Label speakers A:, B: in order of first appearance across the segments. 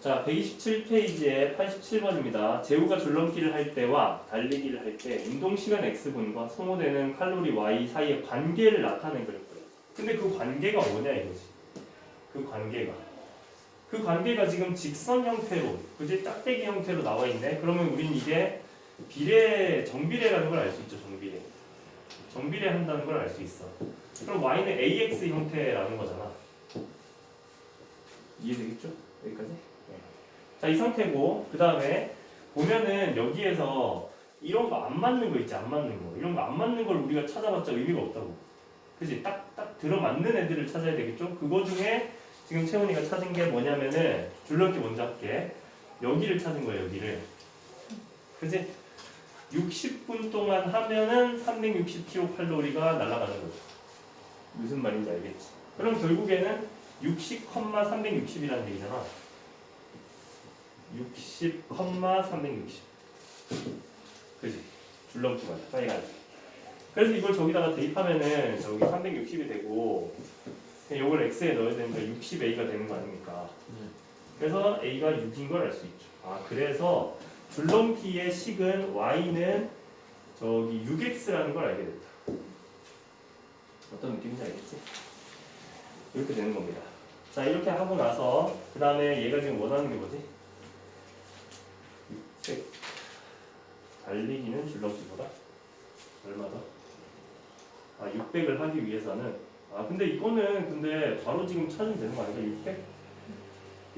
A: 자, 127페이지에 87번입니다. 제우가 줄넘기를 할 때와 달리기를 할 때 운동 시간 x분과 소모되는 칼로리 y 사이의 관계를 나타낸 그랬고요. 근데 그 관계가 뭐냐 이거지. 그 관계가. 그 관계가 지금 직선 형태로, 그지 짝대기 형태로 나와 있네. 그러면 우린 이게 비례, 정비례라는 걸 알 수 있죠. 정비례. 정비례 한다는 걸 알 수 있어. 그럼 y는 ax 형태라는 거잖아. 이해되겠죠? 여기까지? 자, 이 상태고, 그 다음에 보면은 여기에서 이런 거 안 맞는 거 있지, 안 맞는 거. 이런 거 안 맞는 걸 우리가 찾아봤자 의미가 없다고. 그지? 딱, 딱 들어맞는 애들을 찾아야 되겠죠? 그거 중에 지금 채원이가 찾은 게 뭐냐면은, 줄넘기 먼저 할게. 여기를 찾은 거예요, 여기를. 그지? 60분 동안 하면은 360kcal가 날아가는 거죠. 무슨 말인지 알겠지? 그럼 결국에는 60, 360이라는 얘기잖아. 60, 360. 그지? 줄넘기 맞아. 빨리 가자. 그래서 이걸 저기다가 대입하면은 저기 360이 되고 이걸 x에 넣어야 되니까 60a가 되는 거 아닙니까? 그래서 a가 6인 걸 알 수 있죠. 아 그래서 줄넘기의 식은 y는 저기 6x라는 걸 알게 됐다. 어떤 느낌인지 알겠지? 이렇게 되는 겁니다. 자 이렇게 하고 나서 그 다음에 얘가 지금 원하는 게 뭐지? 600 달리기는 줄넘기보다 얼마 더? 아 600을 하기 위해서는 아 근데 이거는 근데 바로 지금 찾으면 되는 거 아닌가? 600?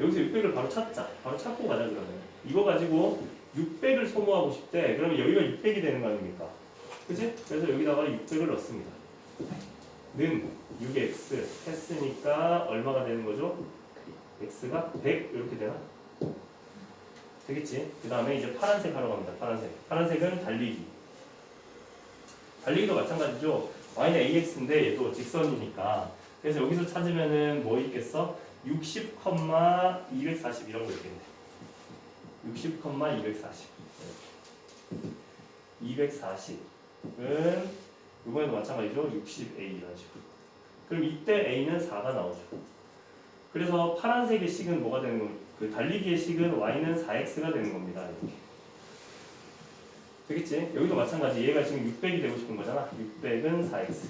A: 여기서 600을 바로 찾자. 바로 찾고 가자 그러면. 이거 가지고 600을 소모하고 싶대. 그러면 여기가 600이 되는 거 아닙니까? 그치? 그래서 여기다가 600을 넣습니다. 는 6x 했으니까 얼마가 되는 거죠? x가 100 이렇게 되나? 되겠지? 그 다음에 이제 파란색 하러 갑니다. 파란색. 파란색은 달리기. 달리기도 마찬가지죠. y는 ax인데 얘도 직선이니까. 그래서 여기서 찾으면은 뭐 있겠어? 60, 240 이런 거 있겠네. 60, 240. 240은 이번에도 마찬가지죠. 60a 이런 식으로. 그럼 이때 a는 4가 나오죠. 그래서 파란색의 식은 뭐가 되는 건? 그 달리기의 식은 y는 4x가 되는 겁니다. 이렇게. 되겠지? 여기도 마찬가지. 얘가 지금 600이 되고 싶은 거잖아. 600은 4x.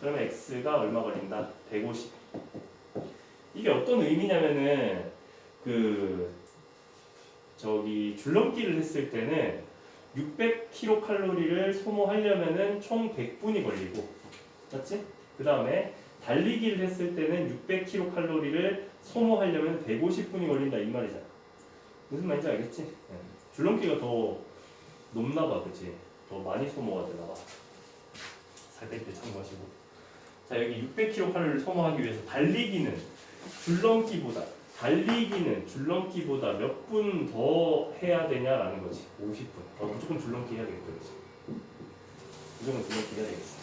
A: 그러면 x가 얼마 걸린다? 150. 이게 어떤 의미냐면은 그 저기 줄넘기를 했을 때는 600kcal를 소모하려면은 총 100분이 걸리고, 맞지? 그 다음에 달리기를 했을 때는 600kcal를 소모하려면 150분이 걸린다 이 말이잖아. 무슨 말인지 알겠지? 네. 줄넘기가 더 높나 봐, 그치? 더 많이 소모가 되나 봐. 살 뺄 때 참고하시고. 자, 여기 600kcal를 소모하기 위해서 달리기는 줄넘기보다 달리기는 줄넘기보다 몇 분 더 해야 되냐라는 거지. 50분. 어, 무조건 줄넘기 해야 되겠다, 그치? 무조건 줄넘기 해야 되겠어.